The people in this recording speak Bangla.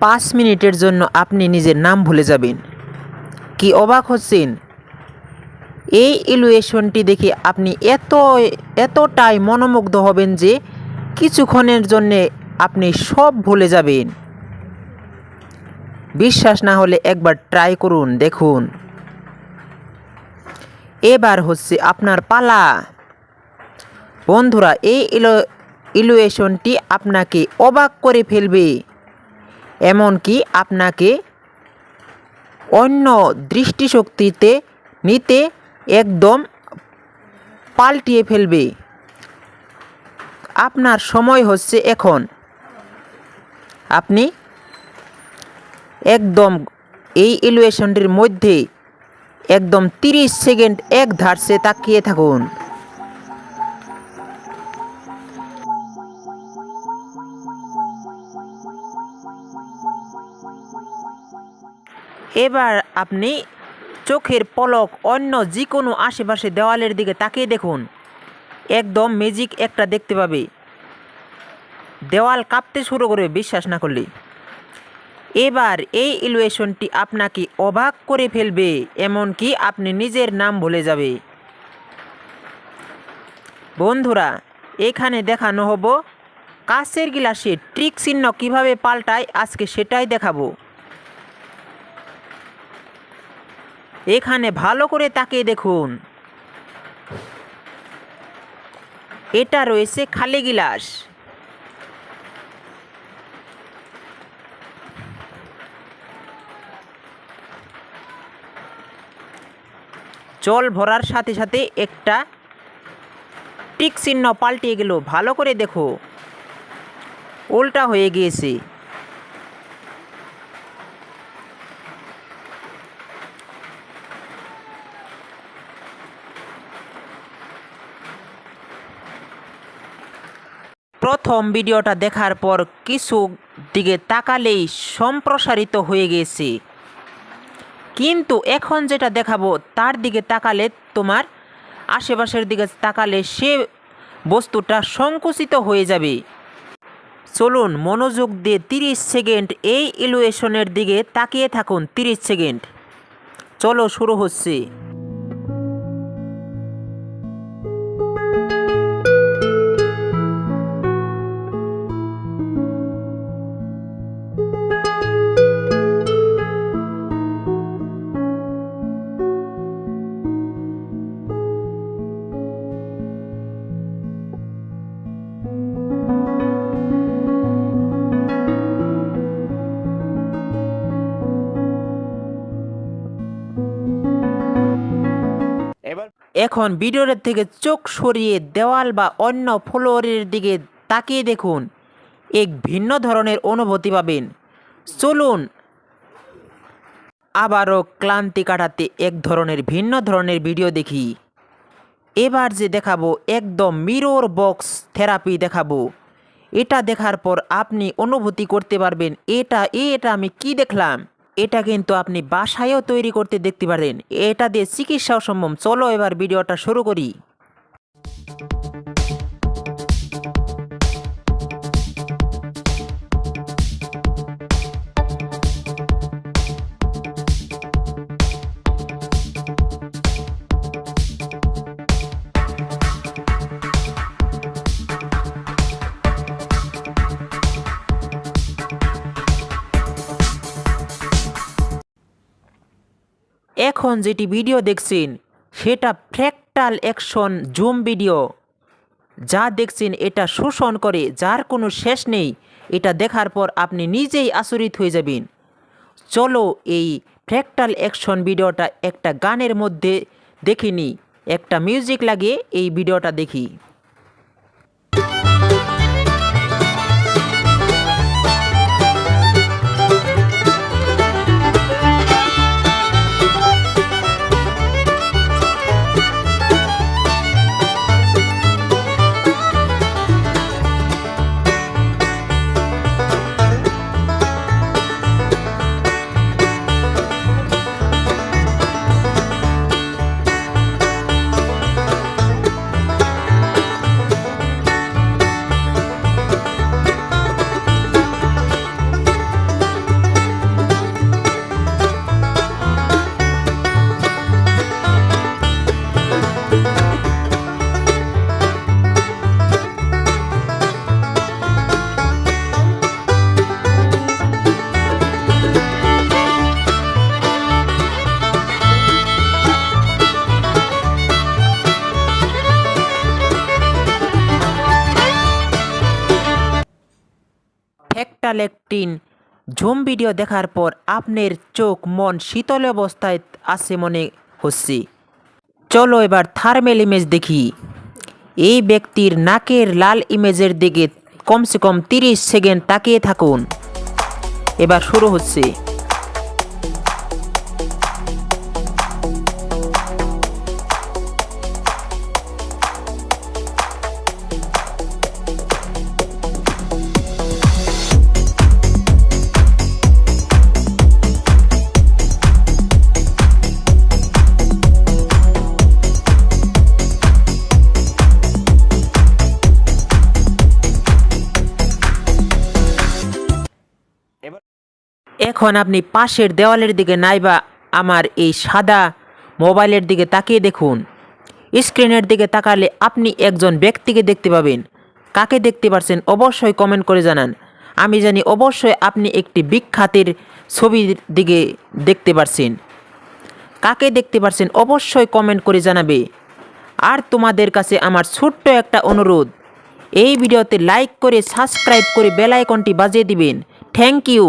পাঁচ মিনিটের জন্য আপনি নিজের নাম ভুলে যাবেন। কি অবাক হচ্ছেন? এই ইলুয়েশনটি দেখে আপনি এত, এতটাই মনোমুগ্ধ হবেন যে কিছুক্ষণের জন্যে আপনি সব ভুলে যাবেন। বিশ্বাস না হলে একবার ট্রাই করুন, দেখুন। এবার হচ্ছে আপনার পালা। বন্ধুরা, এই ইলো, ইলুয়েশনটি আপনাকে অবাক করে ফেলবে। এমনকি আপনাকে অন্য দৃষ্টিশক্তিতে নিতে একদম পাল্টিয়ে ফেলবে। আপনার সময় হচ্ছে এখন। আপনি একদম এই ইলুয়েশনটির মধ্যে একদম তিরিশ সেকেন্ড এক ধারসে তাকিয়ে থাকুন। এবার আপনি চোখের পলক অন্য যে কোনো আশেপাশে দেওয়ালের দিকে তাকিয়ে দেখুন। একদম ম্যাজিক একটা দেখতে পাবে। দেওয়াল কাঁপতে শুরু করবে, বিশ্বাস না করলে। এবার এই ইলুয়েশনটি আপনাকে অবাক করে ফেলবে, এমনকি আপনি নিজের নাম ভুলে যাবে। বন্ধুরা, এখানে দেখানো হব কাঁচের গিলাসে ট্রিক চিহ্ন কীভাবে পাল্টায়, আজকে সেটাই দেখাবো। এখানে ভালো করে তাকিয়ে দেখুন। এটা রয়েছে খালি গিলাস। জল ভরার সাথে সাথে একটা টিক চিহ্ন পাল্টে গেল। ভালো করে দেখো। উল্টা হয়ে গিয়েছে। প্রথম ভিডিওটা দেখার পর কিছু দিকে তাকালেই সম্প্রসারিত হয়ে গেছে। কিন্তু এখন যেটা দেখাবো, তার দিকে তাকালে তোমার আশেপাশের দিকে তাকালে সে বস্তুটা সংকুচিত হয়ে যাবে। চলুন মনোযোগ দিয়ে তিরিশ সেকেন্ড এই ইলুয়েশনের দিকে তাকিয়ে থাকুন, তিরিশ সেকেন্ড। চলো শুরু হচ্ছে। এখন ভিডিওর থেকে চোখ সরিয়ে দেওয়াল বা অন্য ফ্লোরের দিকে তাকিয়ে দেখুন। এক ভিন্ন ধরনের অনুভূতি পাবেন। চলুন আবারও ক্লান্তি কাটাতে এক ধরনের ভিন্ন ধরনের ভিডিও দেখি। এবার যে দেখাবো একদম মিরর বক্স থেরাপি দেখাবো। এটা দেখার পর আপনি অনুভূতি করতে পারবেন, এটা এটা আমি কি দেখলাম? এটা কিন্তু আপনি বাসায়ও তৈরি করতে দেখতে পারেন এটা দিয়ে চিকিৎসাও সম্ভব চলো এবার ভিডিওটা শুরু করি। এখন যেটি ভিডিও দেখছেন, সেটা ফ্র্যাকটাল অ্যাকশন জুম ভিডিও যা দেখছেন, এটা শোষণ করে, যার কোনো শেষ নেই, এটা দেখার পর আপনি নিজেই আচরিত হয়ে যাবেন। চলো এই ফ্র্যাকটাল অ্যাকশন ভিডিওটা একটা গানের মধ্যে দেখিনি, একটা মিউজিক লাগে এই ভিডিওটা দেখি। ফ্যাক্টালেকটিন ঝুম ভিডিও দেখার পর আপনার চোখ মন শীতল অবস্থায় আছে মনে হচ্ছে। চলো এবার থার্মেল ইমেজ দেখি। এই ব্যক্তির নাকের লাল ইমেজের দিকে কমসে কম তিরিশ সেকেন্ড তাকিয়ে থাকুন। এবার শুরু হচ্ছে। এখন আপনি পাশের দেওয়ালের দিকে নাইবা আমার এই সাদা মোবাইলের দিকে তাকিয়ে দেখুন। স্ক্রিনের দিকে তাকালে আপনি একজন ব্যক্তিকে দেখতে পাবেন। কাকে দেখতে পারছেন অবশ্যই কমেন্ট করে জানান। আমি জানি অবশ্যই আপনি একটি বিখ্যাতের ছবির দিকে দেখতে পারছেন। কাকে দেখতে পারছেন অবশ্যই কমেন্ট করে জানাবে। আর তোমাদের কাছে আমার ছোট্ট একটা অনুরোধ, এই ভিডিওতে লাইক করে সাবস্ক্রাইব করে বেল আইকনটি বাজিয়ে দিবেন। Thank you.